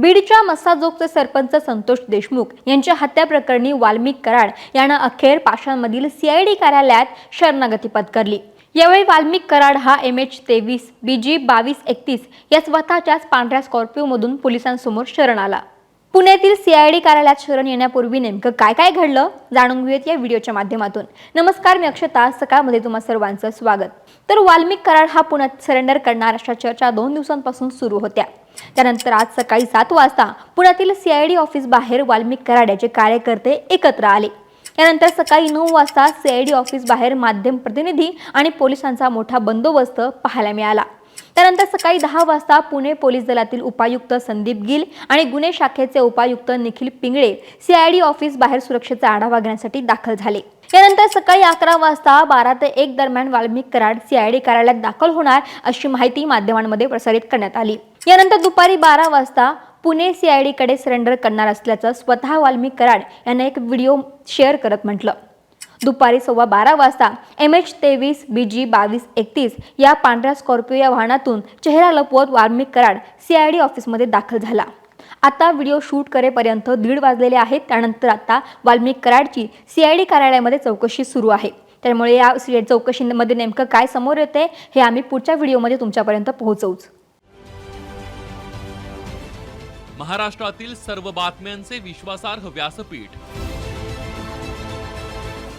बीडच्या मस्साजोगचे सरपंच संतोष देशमुख यांच्या हत्या प्रकरणी वाल्मिक कराड यानं अखेर पाषाणमधील सीआयडी कार्यालयात शरणागती पत्करली यावेळी वाल्मिक कराड हा एम एच तेवीस बी जी बावीस एकतीस या स्वतःच्याच पांढऱ्या स्कॉर्पिओमधून पोलिसांसमोर शरण आला. पुण्यातील सीआयडी कार्यालयात शरण येण्यापूर्वी नेमकं काय काय घडलं जाणून घेऊयात या व्हिडिओच्या माध्यमातून. नमस्कार मी अक्षता. सकाळमध्ये तुम्हा सर्वांचं स्वागत. तर वाल्मिक कराड हा पुण्यात सरेंडर करणार अशा चर्चा दोन दिवसांपासून सुरू होत्या. त्यानंतर आज सकाळी सात वाजता पुण्यातील सीआयडी ऑफिस बाहेर वाल्मिक कराड्याचे कार्यकर्ते एकत्र आले. यानंतर सकाळी नऊ वाजता सीआयडी ऑफिस बाहेर माध्यम प्रतिनिधी आणि पोलिसांचा मोठा बंदोबस्त पाहायला मिळाला. त्यानंतर सकाळी दहा वाजता पुणे पोलीस दलातील उपायुक्त संदीप गिल आणि गुन्हे शाखेचे उपायुक्त निखिल पिंगळे सीआयडी ऑफिस बाहेर सुरक्षेचा आढावा घेण्यासाठी दाखल झाले. यानंतर सकाळी अकरा वाजता बारा ते एक दरम्यान वाल्मिक कराड सीआयडी कार्यालयात दाखल होणार अशी माहिती माध्यमांमध्ये प्रसारित करण्यात आली. यानंतर दुपारी बारा वाजता पुणे सीआयडीकडे सरेंडर करणार असल्याचं स्वतः वाल्मिक कराड यांनी एक व्हिडिओ शेअर करत म्हटलं. दुपारी सव्वा बारा वाजता एम एच तेवीस बी जी बावीस एकतीस या पांढऱ्या स्कॉर्पिओ या वाहनातून चेहरा लपवत वाल्मिक कराड सीआयडी ऑफिसमध्ये दाखल झाला. आता व्हिडिओ शूट करेपर्यंत दीड वाजलेले आहेत त्यानंतर आता वाल्मिक कराडची सीआयडी कार्यालयामध्ये चौकशी सुरू आहे. त्यामुळे या सी- चौकशीमध्ये नेमकं काय समोर येते हे आम्ही पुढच्या व्हिडिओमध्ये तुमच्यापर्यंत पोहोचवूच. महाराष्ट्रातील सर्व बातम्यांचे विश्वासार्ह व्यासपीठ.